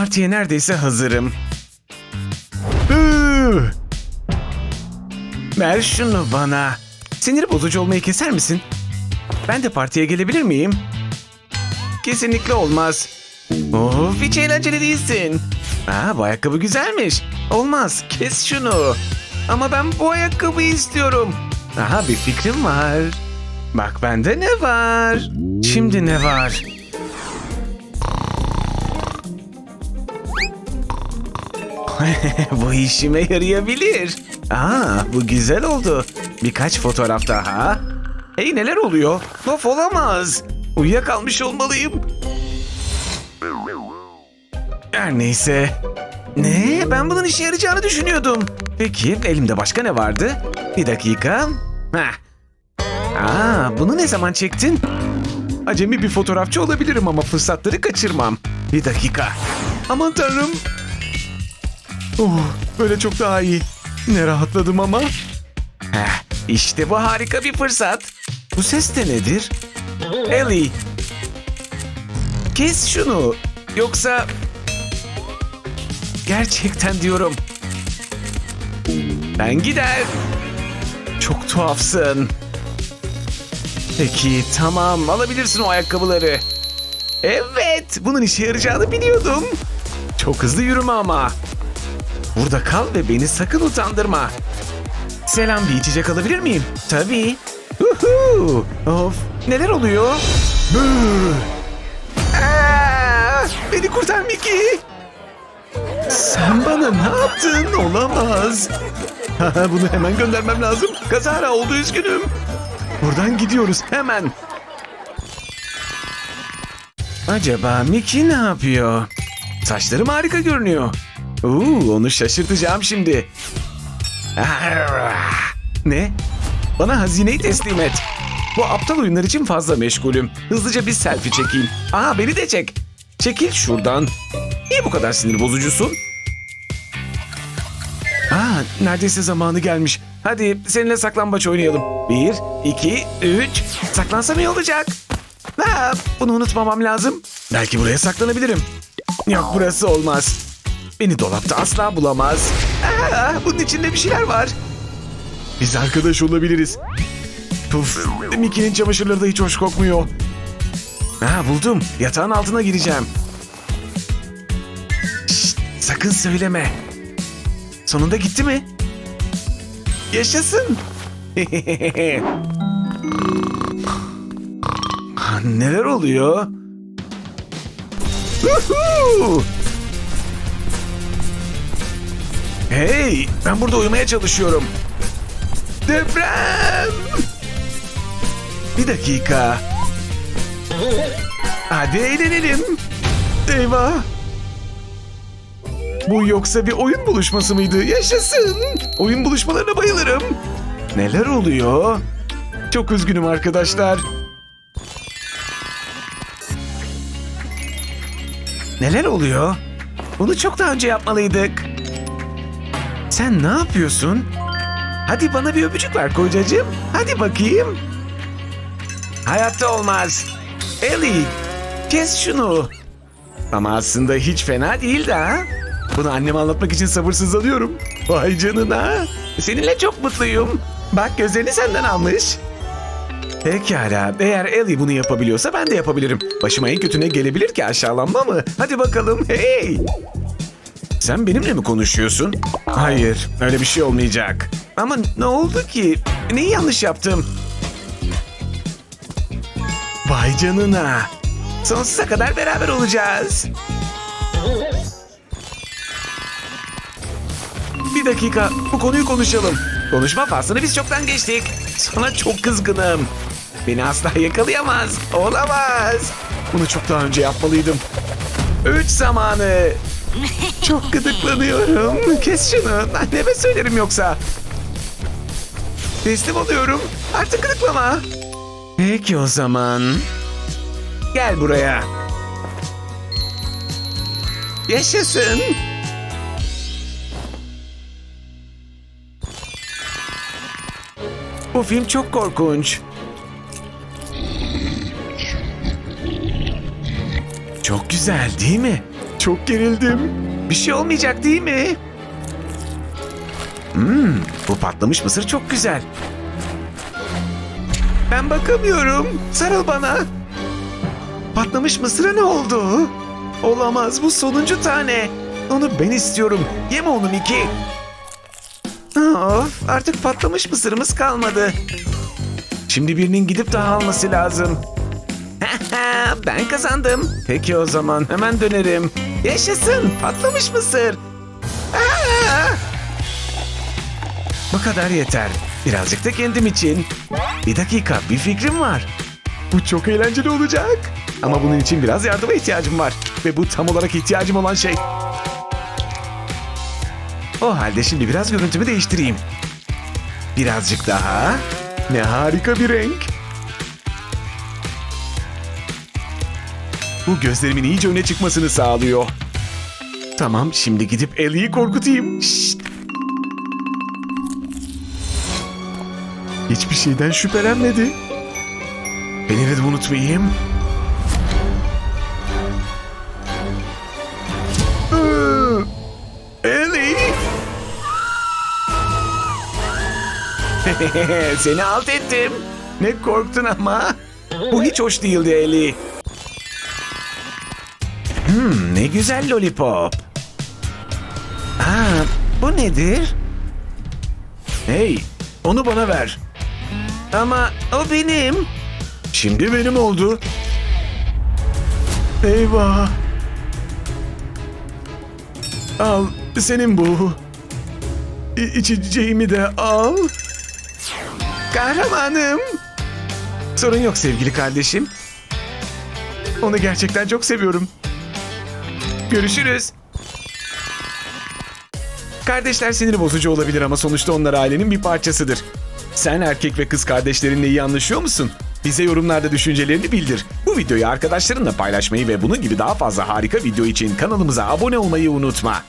Partiye neredeyse hazırım. Üü! Ver şunu bana. Sinir bozucu olmayı keser misin? Ben de partiye gelebilir miyim? Kesinlikle olmaz. Of hiç eğlenceli değilsin. Aa bu ayakkabı güzelmiş. Olmaz kes şunu. Ama ben bu ayakkabıyı istiyorum. Aha bir fikrim var. Bak bende ne var? Şimdi ne var? bu işime yarayabilir. Aa, bu güzel oldu. Birkaç fotoğraf daha. Hey neler oluyor? Of olamaz. Uyuyakalmış olmalıyım. Her neyse. Ne? Ben bunun işe yarayacağını düşünüyordum. Peki elimde başka ne vardı? Bir dakika. Heh. Aa, bunu ne zaman çektin? Acemi bir fotoğrafçı olabilirim ama fırsatları kaçırmam. Bir dakika. Aman tanrım. Oh, böyle çok daha iyi. Ne rahatladım ama. Heh, işte bu harika bir fırsat. Bu ses de nedir? Ellie. Kes şunu. Yoksa... Gerçekten diyorum. Ben gider. Çok tuhafsın. Peki tamam alabilirsin o ayakkabıları. Evet bunun işe yarayacağını biliyordum. Çok hızlı yürüme ama. Burada kal ve beni sakın utandırma. Selam bir içecek alabilir miyim? Tabii. Uhu. Of neler oluyor? Bıı. Aa, beni kurtar Mickey. Sen bana ne yaptın? Olamaz. Bunu hemen göndermem lazım. Kazara oldu üzgünüm. Buradan gidiyoruz hemen. Acaba Mickey ne yapıyor? Saçlarım harika görünüyor. Oo, onu şaşırtacağım şimdi. Ne? Bana hazineyi teslim et. Bu aptal oyunlar için fazla meşgulüm. Hızlıca bir selfie çekeyim. Aa beni de çek. Çekil şuradan. Niye bu kadar sinir bozucusun? Aa, neredeyse zamanı gelmiş. Hadi seninle saklambaç oynayalım. Bir, iki, üç. Saklansam iyi olacak. Ha, bunu unutmamam lazım. Belki buraya saklanabilirim. Yok burası olmaz. Beni dolapta asla bulamaz. Aa, bunun içinde bir şeyler var. Biz arkadaş olabiliriz. Puf, Mickey'nin çamaşırları da hiç hoş kokmuyor. Ha buldum. Yatağın altına gireceğim. Şşt, sakın söyleme. Sonunda gitti mi? Yaşasın. Neler oluyor? Uhu! Hey, ben burada uyumaya çalışıyorum. Deprem! Bir dakika. Hadi eğlenelim. Eyvah. Bu yoksa bir oyun buluşması mıydı? Yaşasın. Oyun buluşmalarına bayılırım. Neler oluyor? Çok üzgünüm arkadaşlar. Neler oluyor? Bunu çok daha önce yapmalıydık. Sen ne yapıyorsun? Hadi bana bir öpücük ver kocacığım. Hadi bakayım. Hayatta olmaz. Ellie, kes şunu. Ama aslında hiç fena değildi ha. Bunu anneme anlatmak için sabırsızlanıyorum. Vay canına. Seninle çok mutluyum. Bak gözlerini senden almış. Pekala. Eğer Ellie bunu yapabiliyorsa ben de yapabilirim. Başıma en kötü ne gelebilir ki aşağılanma mı? Hadi bakalım. Hey! Sen benimle mi konuşuyorsun? Hayır, öyle bir şey olmayacak. Ama ne oldu ki? Neyi yanlış yaptım? Vay canına. Sonsuza kadar beraber olacağız. Bir dakika, bu konuyu konuşalım. Konuşma faslını biz çoktan geçtik. Sana çok kızgınım. Beni asla yakalayamaz. Olamaz. Bunu çok daha önce yapmalıydım. Üç zamanı. Çok gıdıklanıyorum. Kes şunu. Anneme söylerim yoksa. Teslim oluyorum. Artık gıdıklama. Peki o zaman. Gel buraya. Yaşasın. Bu film çok korkunç. Çok güzel değil mi? Çok gerildim. Bir şey olmayacak değil mi? Hmm, bu patlamış mısır çok güzel. Ben bakamıyorum. Sarıl bana. Patlamış mısıra ne oldu? Olamaz bu sonuncu tane. Onu ben istiyorum. Yeme onu Miki. Of artık patlamış mısırımız kalmadı. Şimdi birinin gidip daha alması lazım. ben kazandım. Peki o zaman hemen dönerim. Yaşasın patlamış mısır. Aa! Bu kadar yeter. Birazcık da kendim için. Bir dakika bir fikrim var. Bu çok eğlenceli olacak. Ama bunun için biraz yardıma ihtiyacım var. Ve bu tam olarak ihtiyacım olan şey. O halde şimdi biraz görüntümü değiştireyim. Birazcık daha. Ne harika bir renk. Bu gözlerimin iyice öne çıkmasını sağlıyor. Tamam şimdi gidip Ellie'yi korkutayım. Şşt. Hiçbir şeyden şüphelenmedi. Beni de unutmayayım. Iı, Ellie! Seni alt ettim. Ne korktun ama. Bu hiç hoş değildi Ellie. Hmm, ne güzel lollipop. Aa, bu nedir? Hey, onu bana ver. Ama o benim. Şimdi benim oldu. Eyvah. Al, senin bu. İ- içeceğimi de al. Kahramanım. Sorun yok sevgili kardeşim. Onu gerçekten çok seviyorum. Görüşürüz. Kardeşler siniri bozucu olabilir ama sonuçta onlar ailenin bir parçasıdır. Sen erkek ve kız kardeşlerinle iyi anlaşıyor musun? Bize yorumlarda düşüncelerini bildir. Bu videoyu arkadaşlarınla paylaşmayı ve bunun gibi daha fazla harika video için kanalımıza abone olmayı unutma.